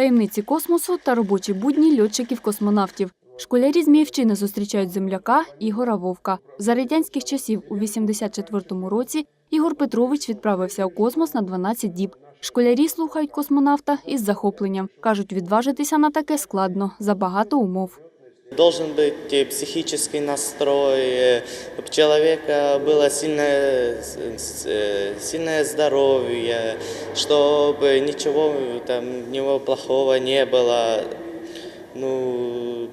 таємниці космосу та робочі будні льотчиків-космонавтів. Школярі Зміївщини зустрічають земляка Ігора Вовка. За радянських часів у 84-му році Ігор Петрович відправився у космос на 12 діб. Школярі слухають космонавта із захопленням. Кажуть, відважитися на таке складно, забагато умов. Должен быть э, психический настрой, э, чтобы у человека было сильное, с- с- э, сильное здоровье, чтобы ничего там у него плохого не было. Ну,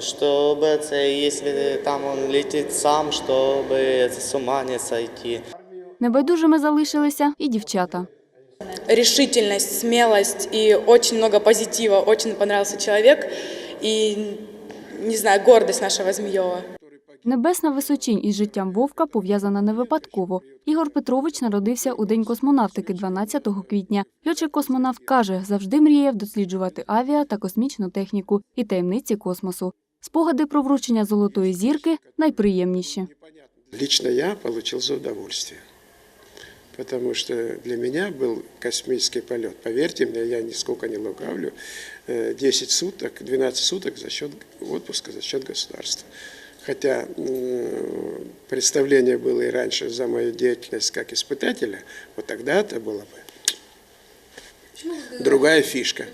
чтобы, це, если там он летит сам, чтобы с ума не сойти. Небайдужими залишилися і дівчата. решительность, смелость и очень много позитива. Очень понравился человек и, не знаю, гордость нашего Змеева. Небесна височинь із життям Вовка пов'язана не випадково. Ігор Петрович народився у День космонавтики 12 квітня. Льотчик-космонавт каже, завжди мріяв досліджувати авіа та космічну техніку і таємниці космосу. Спогади про вручення золотої зірки найприємніші. Лично я получил за удовольствие Потому что для меня был космический полет. Поверьте мне, я нисколько не лукавлю. Э, 10 суток, 12 суток за счет отпуска, за счет государства. Хотя м, представление было и раньше за мою деятельность как испытателя, вот тогда это была бы другая фишка.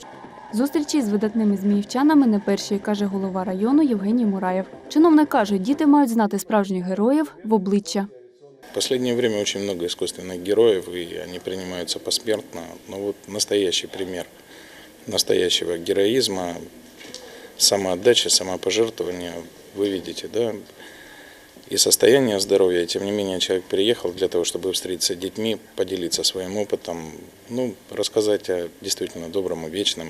Зустрічі з видатними зміївчанами не перші, каже голова району Євгеній Мураєв. Чиновник каже, діти мають знати справжніх героїв в обличчя. Последнее время очень много искусственных героев, и они принимаются посмертно. Но вот настоящий пример настоящего героизма, самоотдачи, самопожертвования вы видите, да, и состояние здоровья. Тем не менее, человек приехал для того, чтобы встретиться с детьми, поделиться своим опытом, ну, рассказать о действительно добром и вечном,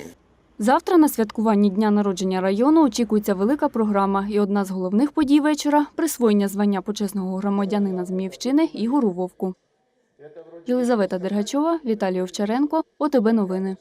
Завтра на святкуванні дня народження району очікується велика програма, і одна з головних подій вечора присвоєння звання почесного громадянина Зміївщини Ігору Вовку. Єлизавета Дергачова, Віталій Овчаренко, ОТБ Новини.